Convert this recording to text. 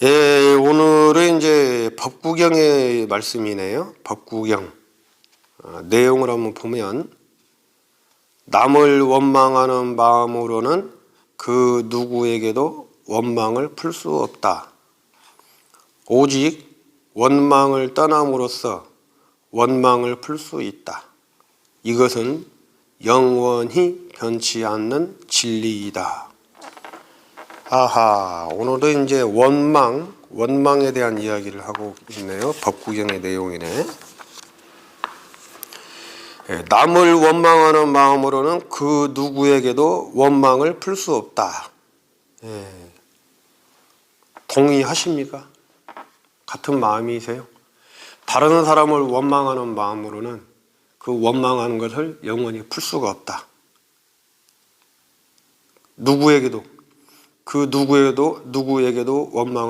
예, 오늘은 이제 법구경의 말씀이네요. 법구경. 어, 내용을 한번 보면 남을 원망하는 마음으로는 그 누구에게도 원망을 풀 수 없다. 오직 원망을 떠남으로써 원망을 풀 수 있다. 이것은 영원히 변치 않는 진리이다. 아하, 오늘은 이제 원망, 원망에 대한 이야기를 하고 있네요. 법구경의 내용이네. 예, 남을 원망하는 마음으로는 그 누구에게도 원망을 풀 수 없다. 예, 동의하십니까? 같은 마음이세요? 다른 사람을 원망하는 마음으로는 그 원망하는 것을 영원히 풀 수가 없다. 누구에게도 그 누구에도 누구에게도 원망을